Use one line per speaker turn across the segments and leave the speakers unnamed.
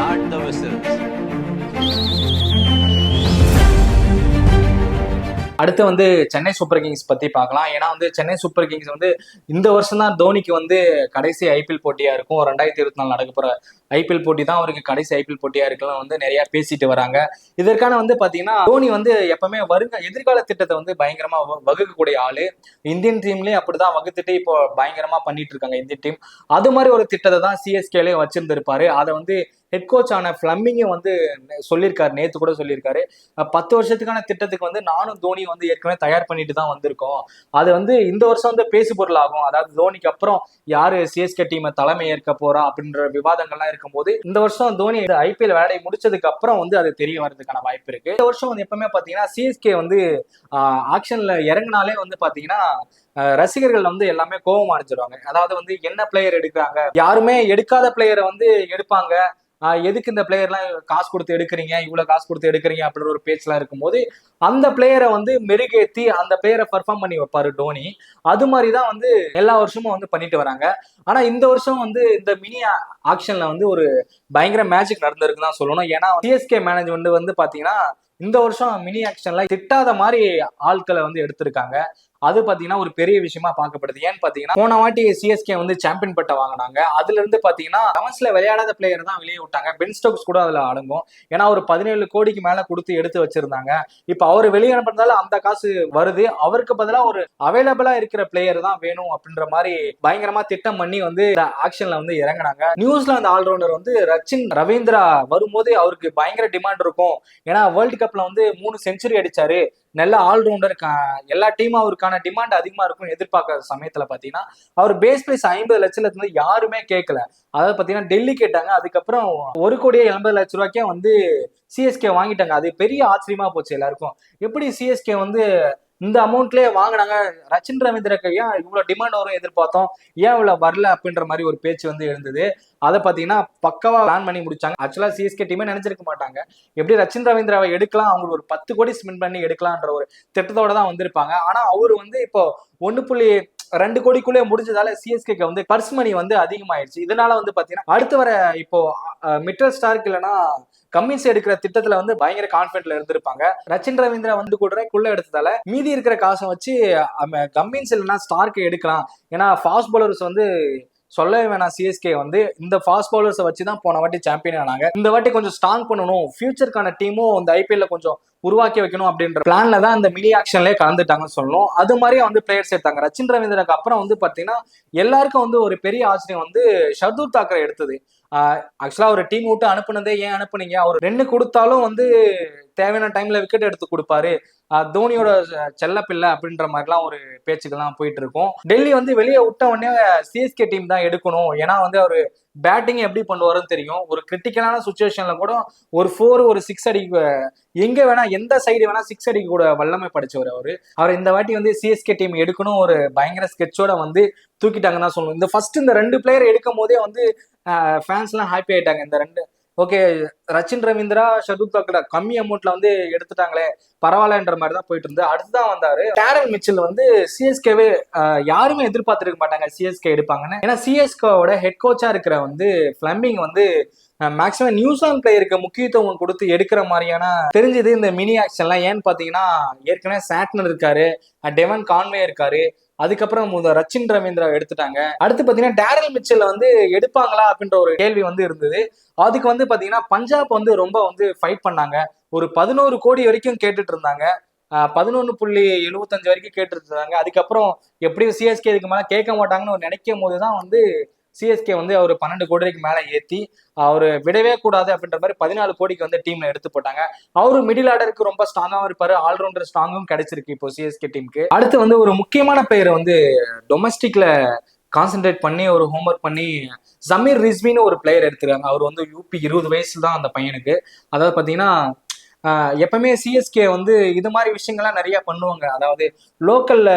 Start the vessels.
அடுத்து வந்து Chennai super Kings பத்தி பார்க்கலாம். ஏன்னா வந்து சென்னை சூப்பர் கிங்ஸ் வந்து இந்த வருஷம் தான் தோனிக்கு வந்து கடைசி ஐபிஎல் போட்டியா இருக்கும். ரெண்டாயிரத்தி இருபத்தி நாலு நடக்க போற ஐபிஎல் போட்டி தான் அவருக்கு கடைசி ஐபிஎல் போட்டியா இருக்கலாம் வந்து நிறைய பேசிட்டு வராங்க. இதற்கான வந்து பாத்தீங்கன்னா தோனி வந்து எப்பவுமே வருங்க எதிர்கால திட்டத்தை வந்து பயங்கரமா வகுக்கக்கூடிய ஆளு. இந்தியன் டீம்லயும் அப்படிதான் வகுத்துட்டு இப்போ பயங்கரமா பண்ணிட்டு இருக்காங்க இந்தியன் டீம். அது மாதிரி ஒரு திட்டத்தை தான் சிஎஸ்கேலயும் வச்சிருந்திருப்பாரு. அதை வந்து ஹெட் கோச் ஆன வந்து சொல்லியிருக்காரு நேற்று கூட சொல்லியிருக்காரு. பத்து வருஷத்துக்கான திட்டத்துக்கு வந்து நானும் தோனி வந்து ஏற்கனவே தயார் பண்ணிட்டு தான் வந்திருக்கோம். அது வந்து இந்த வருஷம் வந்து பேசு பொருள் ஆகும் அதாவது தோனிக்கு அப்புறம் யாரு சிஎஸ்கே டீமை தலைமை ஏற்க போறா அப்படின்ற விவாதங்கள்லாம் இருக்கும்போது இந்த வருஷம் தோனி இந்த ஐபிஎல் வேலையை முடிச்சதுக்கு அப்புறம் வந்து அது தெரிய வர்றதுக்கான வாய்ப்பு இருக்கு. இந்த வருஷம் வந்து எப்பவுமே பாத்தீங்கன்னா சிஎஸ்கே வந்து ஆக்ஷன்ல இறங்குனாலே வந்து பாத்தீங்கன்னா ரசிகர்கள் வந்து எல்லாமே கோபம் அடைஞ்சிருவாங்க. அதாவது வந்து என்ன பிளேயர் எடுக்கிறாங்க? யாருமே எடுக்காத பிளேயரை வந்து எடுப்பாங்க. எதுக்கு இந்த பிளேயர்லாம் காசு கொடுத்து எடுக்கிறீங்க? இவ்வளவு காசு கொடுத்து எடுக்கிறீங்க அப்படின்ற ஒரு பேச்செல்லாம் இருக்கும்போது அந்த பிளேயரை வந்து மெருகேத்தி அந்த பிளேயரை பர்ஃபார்ம் பண்ணி வைப்பாரு டோனி. அது மாதிரி தான் வந்து எல்லா வருஷமும் வந்து பண்ணிட்டு வராங்க. ஆனா இந்த வருஷம் வந்து இந்த மினி ஆக்ஷன்ல வந்து ஒரு பயங்கர மேஜிக் நடந்திருக்கு தான் சொல்லணும். ஏன்னா சிஎஸ்கே மேனேஜ்மெண்ட் வந்து பாத்தீங்கன்னா இந்த வருஷம் மினி ஆக்ஷன்ல திட்டாத மாதிரி ஆட்களை வந்து எடுத்திருக்காங்க. அது பாத்தீங்கன்னா ஒரு பெரிய விஷயமா பார்க்கப்படுது. ஏன்னு பாத்தீங்கன்னா போன வாட்டி சிஎஸ்கே வந்து சாம்பியன் பட்ட வாங்கினாங்க. அதுல இருந்து பாத்தீங்கன்னா லெவன்ஸ்ல விளையாடாத பிளேயர் தான் வெளியே விட்டாங்க. பென் ஸ்டோக்ஸ் கூட அதுல அடங்கும். ஏன்னா ஒரு பதினேழு கோடிக்கு மேல கொடுத்து எடுத்து வச்சிருந்தாங்க. இப்ப அவர் வெளியே அனுப்புறதால அந்த காசு வருது. அவருக்கு பதிலாக ஒரு அவைலபிளா இருக்கிற பிளேயர் தான் வேணும் அப்படின்ற மாதிரி பயங்கரமா திட்டம் பண்ணி வந்து இந்த ஆக்ஷன்ல வந்து இறங்குனாங்க. நியூசிலாந்து ஆல்ரவுண்டர் வந்து ரச்சின் ரவீந்திரா வரும்போது அவருக்கு பயங்கர டிமாண்ட் இருக்கும். ஏன்னா வேர்ல்டு கப்ல வந்து மூணு செஞ்சுரி அடிச்சாரு. நல்ல ஆல்ரவுண்டர் எல்லா டீமும் அவருக்கான டிமாண்ட் அதிகமா இருக்கும் எதிர்பார்க்காத சமயத்துல பாத்தீங்கன்னா அவர் பேஸ் பிரைஸ் ஐம்பது லட்சத்துல இருந்து யாருமே கேட்கல அதாவது பாத்தீங்கன்னா டெல்லி கேட்டாங்க. அதுக்கப்புறம் ஒரு கோடியே எண்பது லட்ச ரூபாய்க்கே வந்து சிஎஸ்கே வாங்கிட்டாங்க. அது பெரிய ஆச்சரியமா போச்சு எல்லாருக்கும். எப்படி சிஎஸ்கே வந்து இந்த அமௌண்ட்லயே வாங்கினாங்க. ரச்சின் ரவீந்திரக்கு ஏன் இவ்வளோ டிமாண்ட் வரும் எதிர்பார்த்தோம். ஏன் இவ்வளோ வரல அப்படின்ற மாதிரி ஒரு பேச்சு வந்து எழுந்தது. அதை பார்த்தீங்கன்னா பக்கவா பிளான் பண்ணி முடிச்சாங்க. ஆக்சுவலாக சிஎஸ்கே டீமே நினைச்சிருக்க மாட்டாங்க. எப்படி ரச்சின் ரவீந்திராவை எடுக்கலாம்? அவங்க ஒரு பத்து கோடி ஸ்பெண்ட் பண்ணி எடுக்கலாம்ன்ற ஒரு திட்டத்தோட தான் வந்திருப்பாங்க. ஆனால் அவர் வந்து இப்போ ஒன்று புள்ளி ரெண்டு கோடிக்குள்ளே முடிஞ்சதால சிஎஸ்கேக்கு வந்து பர்ஸ் மணி வந்து அதிகமாயிடுச்சு இதனால வந்து பாத்தீங்கன்னா அடுத்து வர இப்போ மிட்டல் ஸ்டார்க் இல்லைன்னா கம்மிஸ் எடுக்கிற திட்டத்துல வந்து பயங்கர கான்பிடென்ட்ல இருந்திருப்பாங்க. ரச்சின் ரவீந்திரா வந்து கூட குள்ள எடுத்ததால மீதி இருக்கிற காசை வச்சு கம்மின்ஸ் இல்லைன்னா ஸ்டார்க் எடுக்கலாம். ஏன்னா ஃபாஸ்ட் பவுலர்ஸ் வந்து சொல்லவே வேணாம் சிஎஸ்கே வந்து. இந்த ஃபாஸ்ட் பவுலர்ஸை வச்சு தான் போன வாட்டி சாம்பியன் ஆனாங்க. இந்த வாட்டி கொஞ்சம் ஸ்ட்ராங் பண்ணணும். ஃபியூச்சருக்கான டீமும் இந்த ஐபிஎல்ல கொஞ்சம் உருவாக்கி வைக்கணும் அப்படின்ற பிளான்ல தான் இந்த மினி ஆக்ஷன்லயே கலந்துட்டாங்கன்னு சொல்லணும். அது மாதிரியே வந்து பிளேயர்ஸ் எடுத்தாங்க. ரச்சின் ரவீந்திரனுக்கு அப்புறம் வந்து பாத்தீங்கன்னா எல்லாருக்கும் வந்து ஒரு பெரிய ஆச்சரியம் வந்து ஷர்தூர் தாக்கரை எடுத்தது. ஆக்சுவலா ஒரு டீம் விட்டு அனுப்புனதே ஏன் அனுப்புனீங்க? அவர் ரெண்டு கொடுத்தாலும் வந்து தேவையான டைம்ல விக்கெட் எடுத்து கொடுப்பாரு. தோனியோட செல்ல பிள்ளை அப்படின்ற மாதிரிலாம் ஒரு பேச்சுக்கெல்லாம் போயிட்டு இருக்கும். டெல்லி வந்து வெளியே விட்ட உடனே சிஎஸ்கே டீம் தான் எடுக்கணும். ஏன்னா வந்து அவரு பேட்டிங் எப்படி பண்ணுவாருன்னு தெரியும். ஒரு கிரிட்டிக்கலான சுச்சுவேஷன்ல கூட ஒரு ஃபோர் ஒரு சிக்ஸ் அடிக்க எங்க வேணா எந்த சைடு வேணா சிக்ஸ் அடிக்க கூட வல்லமை படிச்சவர் அவரு. அவர் இந்த வாட்டி வந்து சிஎஸ்கே டீம் எடுக்கணும் ஒரு பயங்கர ஸ்கெட்சோட வந்து தூக்கிட்டாங்கன்னு தான் சொல்லணும். இந்த ஃபர்ஸ்ட் இந்த ரெண்டு பிளேயர் எடுக்கும் போதே வந்து ஃபேன்ஸ் எல்லாம் ஹாப்பி ஆயிட்டாங்க. இந்த ரெண்டு ஓகே ரச்சின் ரவீந்திரா ஷதுப் தாக்கட கம்மி அமௌண்ட்ல வந்து எடுத்துட்டாங்களே பரவாயில்லன்ற மாதிரி தான் போயிட்டு இருந்து. அடுத்துதான் வந்தாரு டேரன் மிச்சல் வந்து சிஎஸ்கேவே யாருமே எதிர்பார்த்திருக்க மாட்டாங்க சிஎஸ்கே எடுப்பாங்கன்னு. ஏன்னா சிஎஸ்கேவோட ஹெட் கோச்சா இருக்கிற வந்து பிளம்பிங் வந்து மேக்ஸிமம் நியூசிலாந்து பிளேயருக்கு முக்கியத்துவம் கொடுத்து எடுக்கிற மாதிரியான தெரிஞ்சது இந்த மினி ஆக்ஷன்லாம் ஏன்னு பாத்தீங்கன்னா ஏற்கனவே சாட்னர் இருக்காரு டெவன் கான்வே இருக்காரு. அதுக்கப்புறம் முத ரச்சின் ரவீந்திரா எடுத்துட்டாங்க. அடுத்து பாத்தீங்கன்னா டேரல் மிச்சல் வந்து எடுப்பாங்களா அப்படின்ற ஒரு கேள்வி வந்து இருந்தது. அதுக்கு வந்து பாத்தீங்கன்னா பஞ்சாப் வந்து ரொம்ப வந்து ஃபைட் பண்ணாங்க. ஒரு பதினோரு கோடி வரைக்கும் கேட்டுட்டு இருந்தாங்க. பதினொன்று புள்ளி எழுபத்தஞ்சு வரைக்கும் கேட்டுட்டு இருந்தாங்க. அதுக்கப்புறம் எப்படியும் சிஎஸ்கே இதுக்கு மேலே கேட்க மாட்டாங்கன்னு ஒரு நினைக்கும் போது தான் வந்து சிஎஸ்கே வந்து அவர் பன்னெண்டு கோடிக்கு மேலே ஏற்றி அவர் விடவே கூடாது அப்படின்ற மாதிரி பதினாலு கோடிக்கு வந்து டீம்ல எடுத்து போட்டாங்க. அவரு மிடில் ஆர்டருக்கு ரொம்ப ஸ்ட்ராங்காகவும் இருப்பாரு. ஆல்ரவுண்டர் ஸ்ட்ராங்கும் கிடைச்சிருக்கு இப்போ சிஎஸ்கே டீமுக்கு அடுத்து வந்து ஒரு முக்கியமான பெயர் வந்து டொமஸ்டிக்ல கான்சென்ட்ரேட் பண்ணி ஒரு ஹோம்ஒர்க் பண்ணி ஜமீர் ரிஸ்மின்னு ஒரு பிளேயர் எடுத்துருக்காங்க. அவர் வந்து யூபி இருபது வயசு தான் அந்த பையனுக்கு. அதாவது பார்த்தீங்கன்னா எப்பவுமே சிஎஸ்கே வந்து இது மாதிரி விஷயங்கள்லாம் நிறைய பண்ணுவாங்க. அதாவது லோக்கல்ல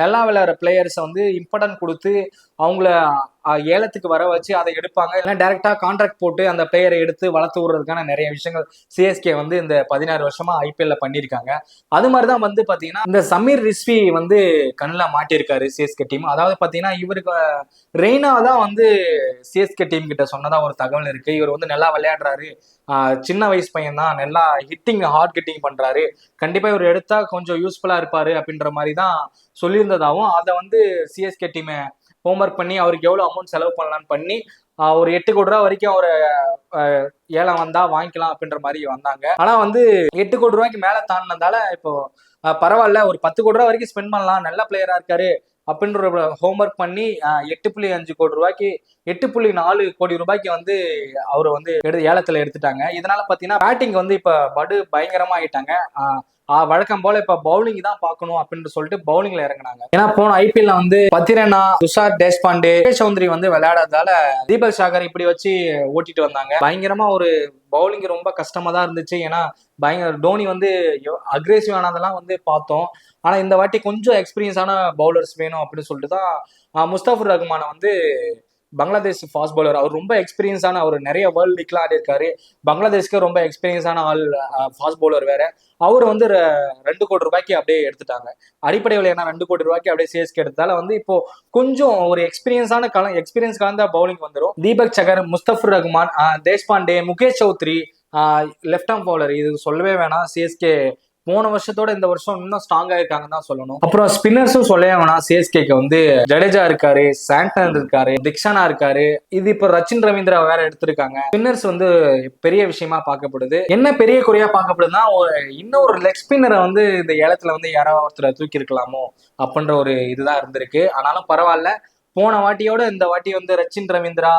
நல்லா விளையாடுற பிளேயர்ஸை வந்து இம்பார்ட்டன்ட் கொடுத்து அவங்கள ஏலத்துக்கு வர வச்சு அதை எடுப்பாங்க. இல்லைன்னா டேரெக்டாக கான்ட்ராக்ட் போட்டு அந்த பிளேயரை எடுத்து வளர்த்து விடுறதுக்கான நிறைய விஷயங்கள் சிஎஸ்கே வந்து இந்த பதினாறு வருஷமா ஐபிஎல்ல பண்ணியிருக்காங்க. அது மாதிரி தான் வந்து பார்த்தீங்கன்னா இந்த சமீர் ரிஸ்வி வந்து கண்ணில் மாட்டியிருக்காரு சிஎஸ்கே டீம் அதாவது பார்த்தீங்கன்னா இவருக்கு ரெய்னா தான் வந்து சிஎஸ்கே டீம் கிட்ட சொன்னதா ஒரு தகவல் இருக்கு. இவர் வந்து நல்லா விளையாடுறாரு. சின்ன வயசு பையன் தான் நல்லா ஹிட்டிங் ஹார்ட் ஹிட்டிங் பண்றாரு. கண்டிப்பா இவர் எடுத்தா கொஞ்சம் யூஸ்ஃபுல்லா இருப்பாரு அப்படின்ற மாதிரி தான் சொல்லியிருந்ததாகவும் அதை வந்து சிஎஸ்கே டீமை ஹோம்ஒர்க் பண்ணி அவருக்கு எவ்வளோ அமௌண்ட் செலவு பண்ணலாம்னு பண்ணி ஒரு எட்டு கோடி ரூபா வரைக்கும் அவர் ஏலம் வந்தா வாங்கிக்கலாம் அப்படின்ற மாதிரி வந்தாங்க. ஆனா வந்து எட்டு கோடி ரூபாய்க்கு மேல தாண்டினதால இப்போ பரவாயில்ல ஒரு பத்து கோடி ரூபா வரைக்கும் ஸ்பெண்ட் பண்ணலாம் நல்ல பிளேயரா இருக்காரு அப்படின்ற ஒரு ஹோம்ஒர்க் பண்ணி ஆஹ் எட்டு புள்ளி அஞ்சு கோடி ரூபாய்க்கு எட்டு புள்ளி நாலு கோடி ரூபாய்க்கு வந்து அவர் வந்து எடு ஏலத்தில் எடுத்துட்டாங்க. இதனால பார்த்தீங்கன்னா பேட்டிங் வந்து இப்போ படு பயங்கரமாக ஆயிட்டாங்க. வழக்கம் போல இப்ப பவுலிங் தான் பார்க்கணும் அப்படின்னு சொல்லிட்டு பவுலிங்ல இறங்குனாங்க. ஏன்னா போன ஐபிஎல்ல வந்து பத்திரனா துஷார் தேஷ்பாண்டே சௌத்ரி வந்து விளையாடாதால தீபக் சாகர் இப்படி வச்சு ஓட்டிட்டு வந்தாங்க. பயங்கரமா ஒரு பவுலிங் ரொம்ப கஷ்டமா தான் இருந்துச்சு. ஏன்னா பயங்கர டோனி வந்து அக்ரெசிவ் ஆனதெல்லாம் வந்து பார்த்தோம். ஆனா இந்த வாட்டி கொஞ்சம் எக்ஸ்பீரியன்ஸான பவுலர்ஸ் வேணும் அப்படின்னு சொல்லிட்டு தான் ஆஹ் முஸ்தாபிர் ரஹ்மானை வந்து பங்களாதேஷ் ஃபாஸ்ட் பவுலர் அவர் ரொம்ப எக்ஸ்பீரியன்ஸான அவர் நிறைய வேர்ல்டு லீக்லாம் ஆடிருக்காரு பங்களாதேஷ்க்கு ரொம்ப எக்ஸ்பீரியன்ஸான ஆள் ஃபாஸ்ட் பவுலர் வேற. அவர் வந்து ரெண்டு கோடி ரூபாய்க்கு அப்படியே எடுத்துட்டாங்க. அடிப்படை விலையான ரெண்டு கோடி ரூபாய்க்கு அப்படியே சிஎஸ்கே எடுத்தால வந்து இப்போ கொஞ்சம் ஒரு எக்ஸ்பீரியன்ஸான கல எக்ஸ்பீரியன்ஸ் கலந்த பவுலிங் வந்துடும் Deepak Chahar Mustafizur Rahman Deshpande Mukesh Choudhary left arm bowler இது சொல்லவே வேணாம். சிஎஸ்கே போன வருஷத்தோட இந்த வருஷம் இன்னும் ஸ்ட்ராங் இருக்காங்கன்னு தான் சொல்லணும். அப்புறம் ஸ்பின்னர்ஸும் சொல்லவே வேணாம். சிஎஸ்கேக்கு வந்து ஜடேஜா இருக்காரு சாண்டன் இருக்காரு திக்ஷனா இருக்காரு. இது இப்ப ரச்சின் ரவீந்திரா வேற எடுத்திருக்காங்க. ஸ்பின்னர்ஸ் வந்து பெரிய விஷயமா பார்க்கப்படுது. என்ன பெரிய குறையா பார்க்கப்படுதுன்னா ஒரு இன்னொரு லெக் ஸ்பின்னரை வந்து இந்த ஏலத்துல வந்து யாராவது ஒருத்தரை தூக்கி இருக்கலாமோ அப்படின்ற ஒரு இதுதான் இருந்திருக்கு. ஆனாலும் பரவாயில்ல. போன வாட்டியோட இந்த வாட்டி வந்து ரச்சின் ரவீந்திரா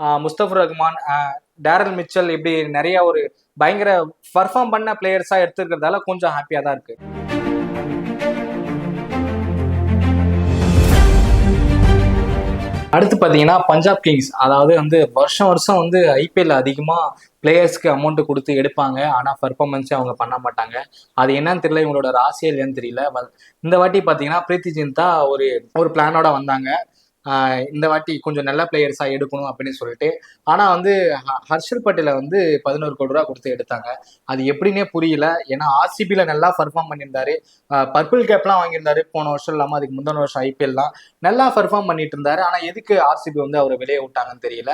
ஆஹ் ரஹ்மான் டேரல் மிச்சல் இப்படி நிறைய ஒரு பயங்கர பர்ஃபார்ம் பண்ண பிளேயர்ஸா எடுத்துக்கிறதால கொஞ்சம் ஹாப்பியா தான் இருக்கு. அடுத்து பார்த்தீங்கன்னா பஞ்சாப் கிங்ஸ் அதாவது வந்து வருஷம் வருஷம் வந்து ஐபிஎல் அதிகமாக பிளேயர்ஸ்க்கு அமௌண்ட்டு கொடுத்து எடுப்பாங்க. ஆனால் பர்ஃபார்மன்ஸே அவங்க பண்ண மாட்டாங்க. அது என்னன்னு தெரியல இவங்களோட ராசியல் இல்லைன்னு தெரியல. இந்த வாட்டி பார்த்தீங்கன்னா பிரீத்தி ஜிந்தா ஒரு ஒரு பிளானோட வந்தாங்க. இந்த வாட்டி கொஞ்சம் நல்ல பிளேயர்ஸாக எடுக்கணும் அப்படின்னு சொல்லிட்டு. ஆனால் வந்து ஹ- ஹர்ஷல் பட்டேலை வந்து பதினோரு கோடி ரூபா கொடுத்து எடுத்தாங்க. அது எப்படின்னே புரியல. ஏன்னா ஆர்சிபியில் நல்லா பர்ஃபார்ம் பண்ணியிருந்தாரு. பர்பிள் கேப்லாம் வாங்கியிருந்தாரு. போன வருஷம் இல்லாமல் அதுக்கு முந்தின வருஷம் ஐபிஎல்லாம் நல்லா பர்ஃபார்ம் பண்ணிட்டு இருந்தாரு. ஆனால் எதுக்கு ஆர்சிபி வந்து அவரை வெளியே விட்டாங்கன்னு தெரியல.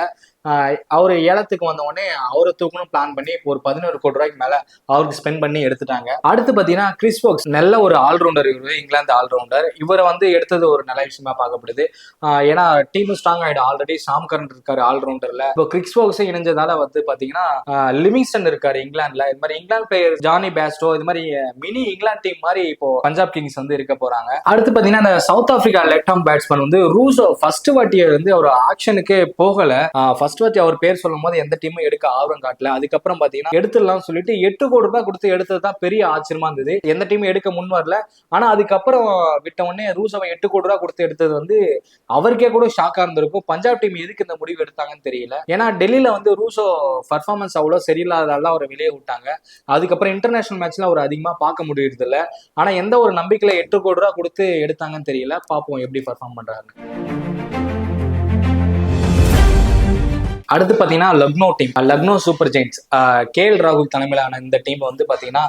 அவர் ஏலத்துக்கு வந்த உடனே அவரை தூக்கணும் பிளான் பண்ணி இப்போ ஒரு பதினோரு கோடி ரூபாய்க்கு மேல அவருக்கு ஸ்பெண்ட் பண்ணி எடுத்துட்டாங்க. அடுத்து பாத்தீங்கன்னா கிறிஸ் போக்ஸ் நல்ல ஒரு ஆல்ரவுண்டர் இவர் இங்கிலாந்து ஆல்ரவுண்டர் இவரை வந்து எடுத்தது ஒரு நல்ல விஷயமா பார்க்கப்படுது. ஏன்னா டீம் ஸ்ட்ராங் ஆயிடும். ஆல்ரெடி சாம் கரண்ட் இருக்காரு ஆல்ரவுண்டர்ல இப்போ கிறிஸ் போக்ஸ் இணைஞ்சதால வந்து பாத்தீங்கன்னா லிமிங்ஸ்டன் இருக்காரு இங்கிலாந்துல. இது மாதிரி இங்கிலாந்து பிளேயர் ஜானி பேஸ்டோ இது மாதிரி மினி இங்கிலாந்து டீம் மாதிரி இப்போ பஞ்சாப் கிங்ஸ் வந்து இருக்க போறாங்க. அடுத்து பாத்தீங்கன்னா இந்த South Africa left arm batsman வந்து ரூசோ ஃபர்ஸ்ட் வாட்டியர் வந்து அவர் ஆக்ஷனுக்கே போகல. ஃபர்ஸ்ட் வாட்டி அவர் பேர் சொல்லும் போது எந்த டீமும் எடுக்க ஆர்வம் காட்டல. அதுக்கப்புறம் பாத்தீங்கன்னா எடுத்துடலாம் சொல்லிட்டு எட்டு கோடி ரூபாய் கொடுத்து எடுத்தது தான் பெரிய ஆச்சரியமா இருந்தது. எந்த டீமும் எடுக்க முன் வரல. ஆனா அதுக்கப்புறம் விட்ட உடனே ரூசோவை எட்டு கோடி ரூபாய் கொடுத்து எடுத்தது வந்து அவருக்கே கூட ஷாக்கா இருந்திருக்கும். பஞ்சாப் டீம் எதுக்கு இந்த முடிவு எடுத்தாங்கன்னு தெரியல. ஏன்னா டெல்லியில வந்து ரூசோ பர்ஃபார்மன்ஸ் அவ்வளோ சரியில்லாததால அவரை வெளியே விட்டாங்க. அதுக்கப்புறம் இன்டர்நேஷனல் மேட்ச்ல அவர் அதிகமா பார்க்க முடியறது இல்லை ஆனா எந்த ஒரு நம்பிக்கையில எட்டு கோடி ரூபா கொடுத்து எடுத்தாங்கன்னு தெரியல. பார்ப்போம் எப்படி பர்ஃபார்ம் பண்றாருன்னு. அடுத்து பார்த்தீங்கன்னா Lucknow team Lucknow super giants K L ராகுல் தலைமையிலான இந்த டீம் வந்து பார்த்தீங்கன்னா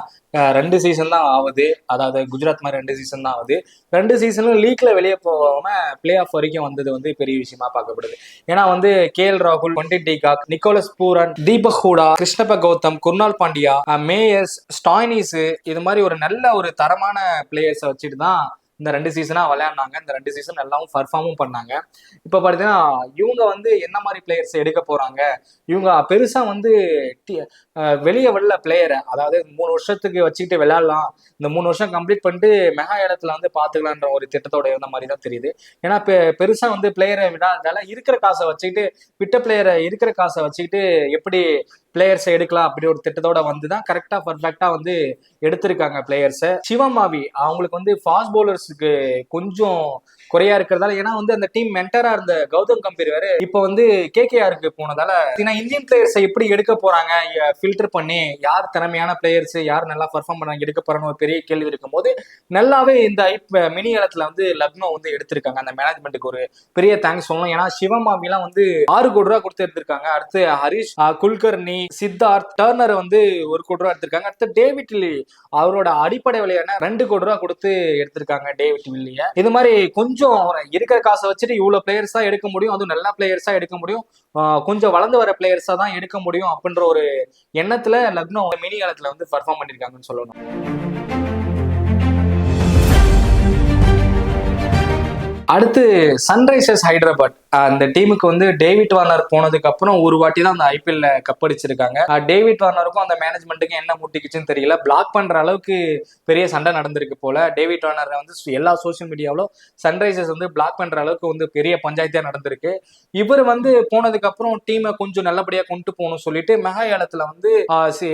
ரெண்டு சீசன் தான் ஆகுது. அதாவது குஜராத் மாதிரி ரெண்டு சீசன் தான் ஆகுது. ரெண்டு சீசனும் லீக்ல வெளியே போகாம பிளே ஆஃப் வரைக்கும் வந்தது வந்து பெரிய விஷயமா பார்க்கப்படுது. ஏன்னா வந்து கே எல் ராகுல் Quinton de Kock Nicholas Pooran Deepak Hooda Krishnappa Gowtham Krunal Pandya Mayers Stoinis இது மாதிரி ஒரு நல்ல ஒரு தரமான பிளேயர்ஸை வச்சுட்டு தான் இந்த ரெண்டு சீசனா விளையாடினாங்க. இந்த ரெண்டு சீசன் எல்லாவும் பர்ஃபார்மும் பண்ணாங்க. இப்போ பார்த்தீங்கன்னா இவங்க வந்து என்ன மாதிரி பிளேயர்ஸ் எடுக்க போறாங்க? இவங்க பெருசா வந்து டி- வெளியே வரல பிளேயரை அதாவது மூணு வருஷத்துக்கு வச்சுக்கிட்டு விளையாடலாம். இந்த மூணு வருஷம் கம்ப்ளீட் பண்ணிட்டு மெகா இடத்துல வந்து பார்த்துக்கலான்ற ஒரு திட்டத்தோட இருந்த மாதிரி தான் தெரியுது. ஏன்னா பெ பெருசா வந்து பிளேயரை விடாததால இருக்கிற காசை வச்சுக்கிட்டு விட்ட பிளேயரை இருக்கிற காசை வச்சுக்கிட்டு எப்படி பிளேயர்ஸை எடுக்கலாம் அப்படி ஒரு திட்டத்தோட வந்து தான் கரெக்டாக பர்ஃபெக்டாக வந்து எடுத்திருக்காங்க பிளேயர்ஸை சிவமாவி அவங்களுக்கு வந்து ஃபாஸ்ட் பவுலர்ஸுக்கு கொஞ்சம் குறையா இருக்கிறதால ஏன்னா வந்து அந்த டீம் மென்டரா இருந்த கௌதம் கம்பீர் வேற இப்போ வந்து கேகேஆருக்கு போனதால ஏன்னா இந்தியன் பிளேயர்ஸை எப்படி எடுக்க போறாங்க ஃபில்டர் பண்ணி யார் திறமையான பிளேயர்ஸ் யார் நல்லா பர்ஃபார்ம் பண்ணாங்க எடுக்க போறான்னு ஒரு பெரிய கேள்வி இருக்கும்போது நல்லாவே இந்த மினி இடத்துல வந்து லக்னோ வந்து எடுத்திருக்காங்க. அந்த மேனேஜ்மெண்ட்டுக்கு ஒரு பெரிய தேங்க்ஸ் சொல்லணும். ஏன்னா சிவமாமிலாம் வந்து ஆறு கோடி ரூபா கொடுத்து எடுத்திருக்காங்க. அடுத்து ஹரிஷ் குல்கர்னி சித்தார்த் டர்னர் வந்து ஒரு கோடி ரூபா எடுத்திருக்காங்க. அடுத்து டேவிட் லி அவரோட அடிப்படை விலையான ரெண்டு கோடி ரூபா கொடுத்து எடுத்திருக்காங்க டேவிட் வில்லிய. இது மாதிரி கொஞ்சம் இருக்கிற காசை வச்சுட்டு இவ்வளவு பிளேயர்ஸா எடுக்க முடியும். அதுவும் நல்ல பிளேயர்ஸா எடுக்க முடியும். கொஞ்சம் வளர்ந்து வர பிளேயர்ஸா தான் எடுக்க முடியும் அப்படின்ற ஒரு எண்ணத்துல லக்னோ மினி காலத்துல வந்து பர்ஃபார்ம் பண்ணிருக்காங்கன்னு சொல்லணும். அடுத்து சன்ரைசர்ஸ் ஹைதராபாத். அந்த டீமுக்கு வந்து டேவிட் வார்னர் போனதுக்கு அப்புறம் ஒரு வாட்டி தான் அந்த ஐபிஎல்ல கப் அடிச்சிருக்காங்க. டேவிட் வார்னருக்கும் அந்த மேனேஜ்மெண்ட்டுக்கும் என்ன முட்டிக்குச்சுன்னு தெரியல. பிளாக் பண்ற அளவுக்கு பெரிய சண்டை நடந்திருக்கு போல. டேவிட் வார்னரை வந்து எல்லா சோஷியல் மீடியாவிலும் சன்ரைசர்ஸ் வந்து பிளாக் பண்ற அளவுக்கு வந்து பெரிய பஞ்சாயத்தா நடந்திருக்கு. இவர் வந்து போனதுக்கு அப்புறம் டீமை கொஞ்சம் நல்லபடியா கொண்டு போகணும்னு சொல்லிட்டு மெகா வந்து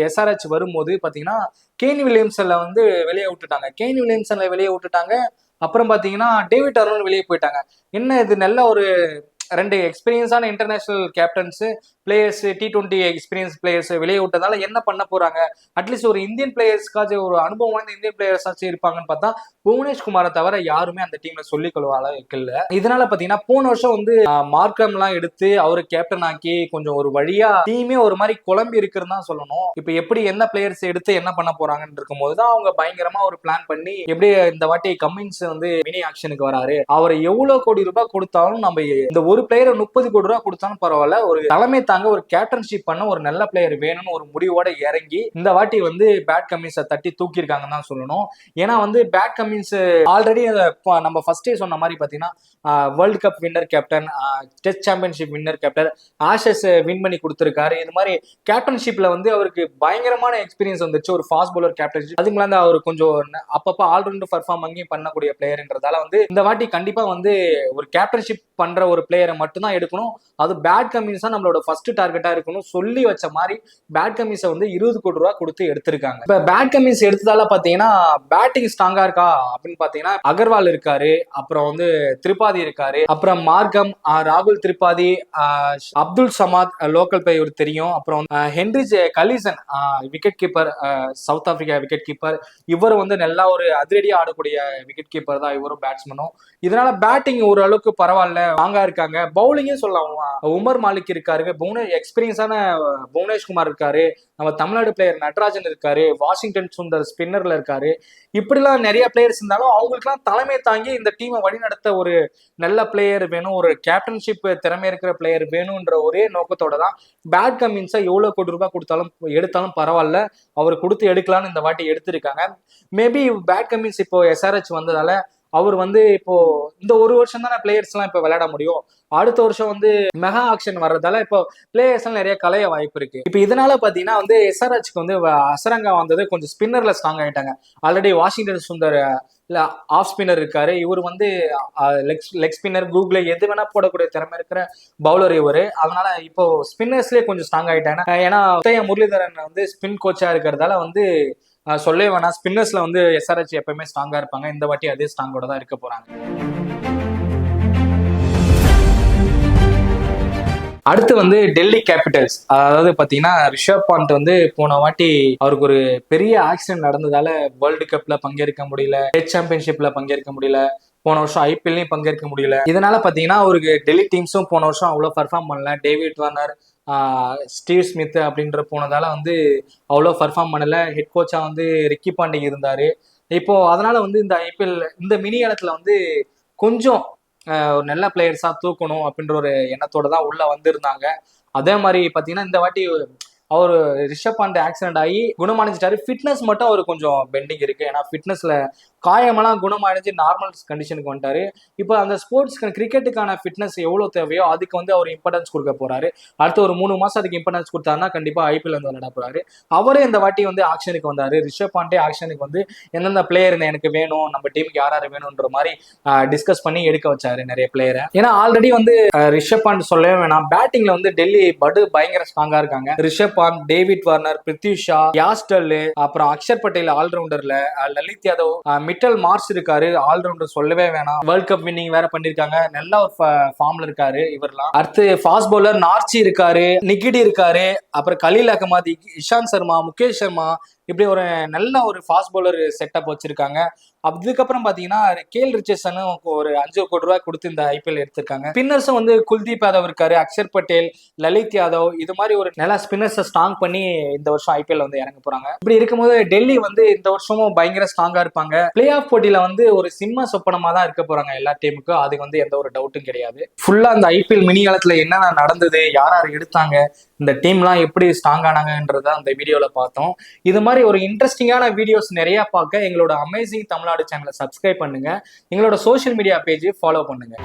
எஸ்ஆர்ஹெச் வரும்போது பாத்தீங்கன்னா கேனி வில்லியம்சன்ல வந்து வெளியே விட்டுட்டாங்க. கேனி வில்லியம்சன்ல வெளியே விட்டுட்டாங்க. அப்புறம் பார்த்தீங்கன்னா டேவிட் அருண் வெளியே போயிட்டாங்க. என்ன இது நல்ல ஒரு ரெண்டு எக்ஸ்பீரியன்ஸான international captains players T twenty experience players வெளியே விட்டதால என்ன பண்ண போறாங்க? அட்லீஸ்ட் ஒரு இந்தியன் பிளேயர்ஸ்க்காச்சும் ஒரு அனுபவம் வாய்ந்த இந்தியன் பிளேயர்ஸாச்சும் இருப்பாங்கன்னு பார்த்தா புவனேஷ் குமாரை தவிர யாருமே அந்த டீம்ல சொல்லிக் கொள்ளுவ அளவுக்கு இல்ல இதனால பாத்தீங்கன்னா போன வருஷம் வந்து மார்க்கம் எல்லாம் எடுத்து அவரு கேப்டன் ஆக்கி கொஞ்சம் ஒரு வழியா டீமே ஒரு மாதிரி குழம்பி இருக்குன்னு தான் சொல்லணும். இப்ப எப்படி என்ன பிளேயர்ஸ் எடுத்து என்ன பண்ண போறாங்கன்னு இருக்கும்போது தான் அவங்க பயங்கரமா ஒரு பிளான் பண்ணி எப்படி இந்த வாட்டி கம்மிங்ஸ் வந்து மினி ஆக்ஷனுக்கு வராரு அவர் எவ்வளவு கோடி ரூபாய் கொடுத்தாலும் நம்ம இந்த ஒரு பிளேயரை முப்பது கோடி ரூபாய் கொடுத்தாலும் பரவாயில்ல ஒரு தலைமை தாங்க ஒரு கேப்டன்ஷிப் பண்ண ஒரு நல்ல பிளேயர் வேணும்னு ஒரு முடிவோட இறங்கி இந்த வாட்டி வந்து பேட் கம்மின்ஸை தட்டி தூக்கியிருக்காங்கன்னு தான் சொல்லணும். ஏன்னா வந்து பேட் கம்மின்ஸ் ஆல்ரெடி நம்ம ஃபர்ஸ்டே சொன்ன மாதிரி பாத்தீங்கன்னா world cup winner captain test championship winner captain Ashes win பண்ணி கொடுத்துருக்காரு. இது மாதிரி கேப்டன்ஷிப்ல வந்து அவருக்கு பயங்கரமான எக்ஸ்பீரியன்ஸ் வந்துச்சு. ஒரு ஃபாஸ்ட் போலர் கேப்டன்ஷிப் அதுக்கு மேலே அவர் கொஞ்சம் அப்பப்போ அப்பப்ப ஆல்ரவுண்டர் பர்ஃபார்ம் அங்கேயும் பண்ணக்கூடிய பிளேயர்ன்றதால வந்து இந்த வாட்டி கண்டிப்பா வந்து ஒரு கேப்டன்ஷிப் பண்ற ஒரு பிளேயரை மட்டும்தான் எடுக்கணும். அது பேட் கம்மின்ஸ் தான் நம்மளோட ஃபர்ஸ்ட் டார்கெட்டா இருக்கணும். சொல்லி வச்ச மாதிரி பேட் கம்மின்ஸை வந்து இருபது கோடி ரூபா கொடுத்து எடுத்திருக்காங்க. இப்ப பேட் கமிஸ் எடுத்ததால பாத்தீங்கன்னா பேட்டிங் ஸ்ட்ராங்கா இருக்கா அப்படின்னு பாத்தீங்கன்னா அகர்வால் இருக்காரு அப்புறம் வந்து திரிபாதி இருக்காரு அப்புறம் மார்க்கம் ராகுல் திரிபாதி அப்துல் சமாத் லோக்கல் பை ஒரு தெரியும். அப்புறம் Henry Klaasen Klaasen wicket keeper south Africa wicket keeper இவர் வந்து நல்லா ஒரு அதிரடியா ஆடக்கூடிய விக்கெட் கீப்பர் தான் இவரும் பேட்ஸ்மனும் இதனால பேட்டிங் ஓரளவுக்கு பரவாயில்ல வாங்கா இருக்காங்க. பவுலிங்கே சொல்லலாம். உமர் மாலிக் இருக்காரு. புவனே எக்ஸ்பீரியன்ஸான புவனேஷ்குமார் இருக்காரு. நம்ம தமிழ்நாடு பிளேயர் நடராஜன் இருக்காரு. வாஷிங்டன் சுந்தர் ஸ்பின்னர்ல இருக்காரு. இப்படிலாம் நிறைய பிளேயர்ஸ் இருந்தாலும் அவங்களுக்குலாம் தலைமை தாங்கி இந்த டீமை வழிநடத்த ஒரு நல்ல பிளேயர் வேணும் ஒரு கேப்டன்ஷிப் திறமை இருக்கிற பிளேயர் வேணும்ன்ற ஒரே நோக்கத்தோட தான் பேட் கம்மின்ஸா எவ்வளவு கோடி ரூபாய் கொடுத்தாலும் எடுத்தாலும் பரவாயில்ல. அவர் கொடுத்து எடுக்கலாம்னு இந்த வாட்டி எடுத்திருக்காங்க. மேபி பேட் கம்மின்ஸ் இப்போ எஸ்ஆர்ஹெச் வந்ததால அவர் வந்து இப்போ இந்த ஒரு வருஷம் தானே பிளேயர்ஸ் எல்லாம் விளையாட முடியும். அடுத்த வருஷம் வந்து மெகா ஆக்ஷன் வர்றதால இப்போ பிளேயர்ஸ் எல்லாம் நிறைய கலைய வாய்ப்பு இருக்கு. இப்போ இதனால பாத்தீங்கன்னா வந்து எஸ்ஆர்ஹெச்க்கு வந்து வ- அசரங்கா வந்தது கொஞ்சம் ஸ்பின்னர்ல ஸ்ட்ராங் ஆயிட்டாங்க. ஆல்ரெடி வாஷிங்டன் சுந்தர் இல்ல ஆஃப் ஸ்பின்னர் இருக்காரு. இவர் வந்து லெக் லெக் ஸ்பின்னர் கூகுள் எது வேணா போடக்கூடிய திறமை இருக்கிற பவுலர் இவர். அதனால இப்போ ஸ்பின்னர்ஸ்லேயே கொஞ்சம் ஸ்ட்ராங் ஆயிட்டாங்க. ஏன்னா முரளிதரன் வந்து ஸ்பின் கோச்சா இருக்கிறதால வந்து சொல்லவே வேணாம் ஸ்பின்னர்ஸ்ல வந்து எஸ்ஆர்ஹெச் எப்பவுமே ஸ்ட்ராங்கா இருப்பாங்க. இந்த வாட்டி அதே ஸ்ட்ராங்கோட தான் இருக்க போறாங்க. அடுத்து வந்து டெல்லி கேபிட்டல்ஸ் அதாவது பாத்தீங்கன்னா ரிஷப் பாண்ட் வந்து போன வாட்டி அவருக்கு ஒரு பெரிய ஆக்சிடென்ட் நடந்ததால வேர்ல்டு கப்ல பங்கேற்க முடியல டெஸ்ட் சாம்பியன்ஷிப்ல பங்கேற்க முடியல போன வருஷம் ஐபிஎல்லையும் பங்கேற்க முடியல. இதனால பாத்தீங்கன்னா அவருக்கு டெல்லி டீம்ஸும் போன வருஷம் அவ்வளோ பர்ஃபார்ம் பண்ணல. டேவிட் வார்னர் ஸ்டீவ் ஸ்மித் அப்படின்ற போனதால வந்து அவ்வளோ பர்ஃபார்ம் பண்ணல. ஹெட் கோச்சாக வந்து ரிக்கி பாண்டிங் இருந்தார். இப்போ அதனால வந்து இந்த ஐபிஎல் இந்த மினி இடத்துல வந்து கொஞ்சம் ஒரு நல்ல பிளேயர்ஸாக தூக்கணும் அப்படின்ற ஒரு எண்ணத்தோடு தான் உள்ளே வந்திருந்தாங்க. அதே மாதிரி பார்த்தீங்கன்னா இந்த வாட்டி அவர் ரிஷப் பாண்டே ஆக்சிடென்ட் ஆகி குணமடைஞ்சிட்டாரு ஃபிட்னஸ் மட்டும் அவர் கொஞ்சம் பெண்டிங் இருக்கு. ஏன்னா ஃபிட்னஸில் காயமெல்லாம் குணமடைஞ்சு நார்மல் கண்டிஷனுக்கு வந்துட்டாரு. இப்போ அந்த ஸ்போர்ட்ஸ்க்கு கிரிக்கெட்டுக்கான ஃபிட்னஸ் எவ்வளோ தேவையோ அதுக்கு வந்து அவர் இம்பார்ட்டன்ஸ் கொடுக்க போறாரு. அடுத்த ஒரு மூணு மாசம் அதுக்கு இம்பார்ட்டன்ஸ் கொடுத்தாருன்னா கண்டிப்பா ஐபிஎல் வந்து விளையாட போறாரு. அவரே இந்த வாட்டி வந்து ஆக்ஷனுக்கு வந்தாரு. ரிஷப் பாண்டே ஆக்ஷனுக்கு வந்து எந்தெந்த பிளேயர் எனக்கு வேணும் நம்ம டீமுக்கு யார் யார் வேணும்ன்ற மாதிரி டிஸ்கஸ் பண்ணி எடுக்க வச்சாரு நிறைய பிளேயரை ஏன்னா ஆல்ரெடி வந்து ரிஷப் பாண்ட் சொல்லவே வேணாம். பேட்டிங்ல வந்து டெல்லி படு பயங்கர ஸ்ட்ராங்கா இருக்காங்க. ரிஷப் பாண்ட் டேவிட் வார்னர் பிருத்வி ஷா யாஸ்டல் அப்புறம் அக்ஷர் பட்டேல் ஆல்ரவுண்டர்ல லலித் யாதவ் மிட்டல் மார்ஸ் இருக்காரு ஆல்ரவுண்டர் சொல்லவே வேணாம். வேர்ல்ட் கப் வின்னிங் வேற பண்ணிருக்காங்க. நல்ல ஒரு ஃபார்ம்ல இருக்காரு இவர்லாம். அடுத்து ஃபாஸ்ட் பவுலர் நார்ச்சி இருக்காரு நிகிடி இருக்காரு அப்புறம் கலீல் அகமது இஷாந்த் சர்மா முகேஷ் சர்மா இப்படி ஒரு நல்ல ஒரு ஃபாஸ்ட் பவுலர் செட்டப் வச்சிருக்காங்க. அதுக்கப்புறம் பாத்தீங்கன்னா கேல் ரிச்சர்சனும் ஒரு அஞ்சு கோடி ரூபாய் கொடுத்து இந்த ஐபிஎல் எடுத்திருக்காங்க. ஸ்பின்னர்ஸும் வந்து குல்தீப் யாதவ் இருக்காரு அக்ஷர் பட்டேல் லலித் யாதவ் இது மாதிரி ஒரு நல்ல ஸ்பின்னர்ஸை ஸ்ட்ராங் பண்ணி இந்த வருஷம் ஐபிஎல் வந்து இறங்க போறாங்க. இப்படி இருக்கும்போது டெல்லி வந்து இந்த வருஷமும் பயங்கர ஸ்ட்ராங்கா இருப்பாங்க. பிளே ஆஃப் போட்டியில வந்து ஒரு சிம்ம சொப்பனமா தான் இருக்க போறாங்க எல்லா டீமுக்கும் அதுக்கு வந்து எந்த ஒரு டவுட்டும் கிடையாது. ஃபுல்லா அந்த ஐபிஎல் மினி காலத்துல என்னென்ன நடந்தது யார் யார் எடுத்தாங்க இந்த டீம்லாம் எப்படி ஸ்ட்ராங் ஆனாங்கன்றத அந்த வீடியோவில் பார்த்தோம். இது மாதிரி ஒரு இன்ட்ரெஸ்டிங்கான வீடியோஸ் நிறையா பார்க்க எங்களோட அமேசிங் தமிழ்நாடு சேனலை சப்ஸ்கிரைப் பண்ணுங்கள் எங்களோட சோஷியல் மீடியா பேஜை ஃபாலோ பண்ணுங்கள்